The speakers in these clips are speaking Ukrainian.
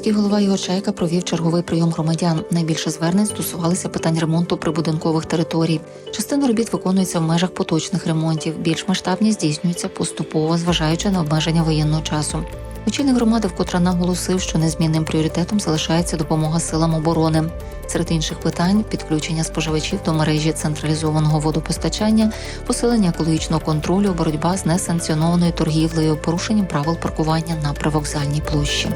Міський голова Ігор Чайка провів черговий прийом громадян. Найбільше звернень стосувалися питань ремонту прибудинкових територій. Частина робіт виконується в межах поточних ремонтів. Більш масштабні здійснюються поступово, зважаючи на обмеження воєнного часу. Очільник громади вкотре наголосив, що незмінним пріоритетом залишається допомога силам оборони. Серед інших питань підключення споживачів до мережі централізованого водопостачання, посилення екологічного контролю, боротьба з несанкціонованою торгівлею, порушенням правил паркування на привокзальній площі.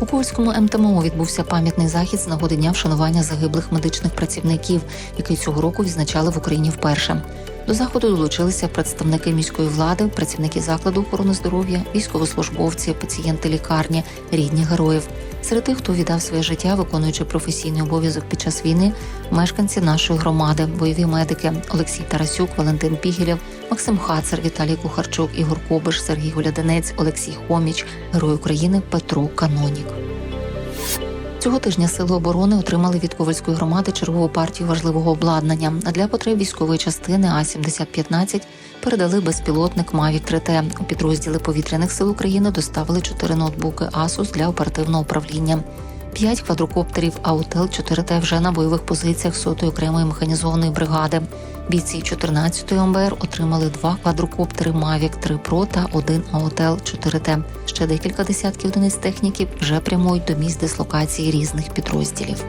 У Ковальському МТМО відбувся пам'ятний захід з нагоди дня вшанування загиблих медичних працівників, який цього року відзначали в Україні вперше. До заходу долучилися представники міської влади, працівники закладу охорони здоров'я, військовослужбовці, пацієнти лікарні, рідні героїв. Серед тих, хто віддав своє життя, виконуючи професійний обов'язок під час війни, мешканці нашої громади, бойові медики Олексій Тарасюк, Валентин Пігілєв, Максим Хацер, Віталій Кухарчук, Ігор Кобиш, Сергій Гуляденець, Олексій Хоміч, Герой України Петро Канонік. Цього тижня сили оборони отримали від Ковальської громади чергову партію важливого обладнання. А для потреб військової частини А 7015 передали безпілотник Mavic 3T. У підрозділи повітряних сил України доставили чотири ноутбуки Asus для оперативного управління. П'ять квадрокоптерів Аутел 4Т вже на бойових позиціях сотої окремої механізованої бригади. Бійці 14-ї МБР отримали два квадрокоптери Mavic 3 Pro та один Аутел 4Т. Ще декілька десятків одиниць техніки вже прямують до місць дислокації різних підрозділів.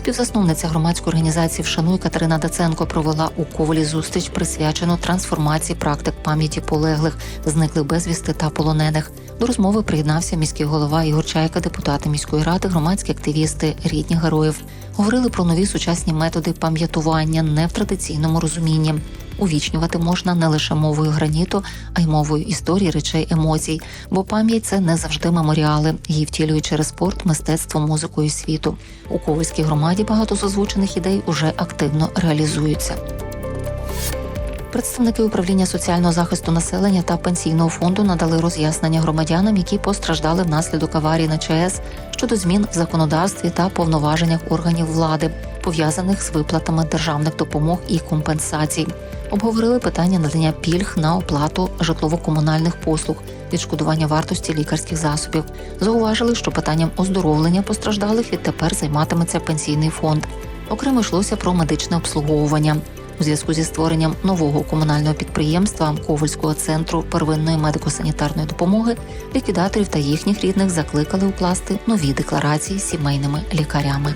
Співзасновниця громадської організації Вшануй Катерина Даценко провела у Ковалі зустріч, присвячену трансформації практик пам'яті полеглих, зниклих безвісти та полонених. До розмови приєднався міський голова Ігор Чайка, депутати міської ради, громадські активісти, рідні героїв. Говорили про нові сучасні методи пам'ятування не в традиційному розумінні. Увічнювати можна не лише мовою граніту, а й мовою історії, речей, емоцій. Бо пам'ять це не завжди меморіали. Її втілюють через спорт, мистецтво, музику і світу. У Ковальській громаді багато з озвучених ідей уже активно реалізуються. Представники управління соціального захисту населення та пенсійного фонду надали роз'яснення громадянам, які постраждали внаслідок аварії на ЧАЕС щодо змін в законодавстві та повноваженнях органів влади, пов'язаних з виплатами державних допомог і компенсацій. Обговорили питання надання пільг на оплату житлово-комунальних послуг, відшкодування вартості лікарських засобів. Зауважили, що питанням оздоровлення постраждалих відтепер займатиметься пенсійний фонд. Окремо йшлося про медичне обслуговування. У зв'язку зі створенням нового комунального підприємства Ковальського центру первинної медико-санітарної допомоги ліквідаторів та їхніх рідних закликали укласти нові декларації з сімейними лікарями.